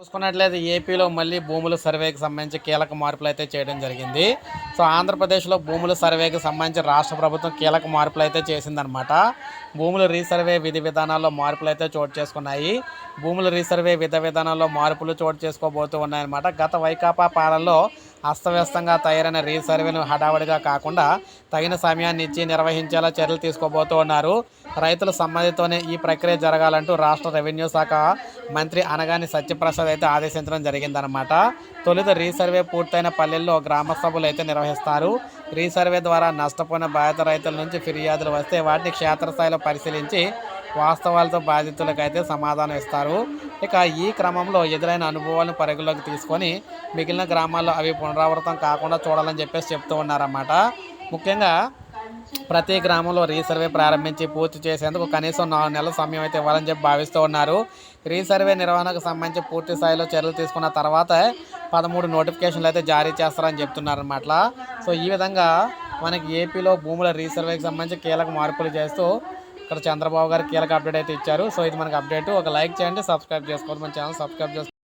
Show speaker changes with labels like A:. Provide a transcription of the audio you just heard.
A: చూసుకున్నట్లయితే ఏపీలో మళ్ళీ భూముల సర్వేకి సంబంధించి కీలక మార్పులు అయితే చేయడం జరిగింది. సో ఆంధ్రప్రదేశ్లో భూముల సర్వేకి సంబంధించి రాష్ట్ర ప్రభుత్వం కీలక మార్పులు అయితే చేసిందనమాట భూముల రీసర్వే విధి విధానాల్లో మార్పులు అయితే చోటు చేసుకున్నాయి. భూముల రీసర్వే విధి విధానాల్లో మార్పులు చోటు చేసుకోబోతూ ఉన్నాయన్నమాట. గత వైకాపా పాలనలో అస్తవ్యస్తంగా తయారైన రీసర్వేను హడావడిగా కాకుండా తగిన సమయాన్ని ఇచ్చి నిర్వహించేలా చర్యలు తీసుకోబోతూ ఉన్నారు. రైతుల సమ్మతితోనే ఈ ప్రక్రియ జరగాలంటూ రాష్ట్ర రెవెన్యూ శాఖ మంత్రి అనగాని సత్యప్రసాద్ అయితే ఆదేశించడం జరిగిందనమాట తొలుత రీసర్వే పూర్తయిన పల్లెల్లో గ్రామ సభలు అయితే నిర్వహిస్తారు. రీసర్వే ద్వారా నష్టపోయిన బాధిత రైతుల నుంచి ఫిర్యాదులు వస్తే వాటిని క్షేత్రస్థాయిలో పరిశీలించి వాస్తవాలతో బాధితులకైతే సమాధానం ఇస్తారు. ఇక ఈ క్రమంలో ఎదురైన అనుభవాలను పరిగణలోకి తీసుకొని మిగిలిన గ్రామాల్లో అవి పునరావృతం కాకుండా చూడాలని చెప్పేసి చెప్తూ ఉన్నారన్నమాట. ముఖ్యంగా ప్రతి గ్రామంలో రీసర్వే ప్రారంభించి పూర్తి చేసేందుకు కనీసం నాలుగు నెలల సమయం అయితే ఇవ్వాలని చెప్పి భావిస్తూ ఉన్నారు. రీసర్వే నిర్వహణకు సంబంధించి పూర్తి స్థాయిలో చర్యలు తీసుకున్న తర్వాత పదమూడు నోటిఫికేషన్లు అయితే జారీ చేస్తారని చెప్తున్నారన్నమాట. సో ఈ విధంగా మనకి ఏపీలో భూముల రీసర్వేకి సంబంధించి కీలక మార్పులు చేస్తూ ఇక్కడ చంద్రబాబు గారు కీలక అప్డేట్ అయితే ఇచ్చారు. సో ఇది మనకి అప్డేట్. ఒక లైక్ చేయండి సబ్స్క్రైబ్ చేసుకోండి. మన ఛానల్ సబ్స్క్రైబ్ చేసుకోండి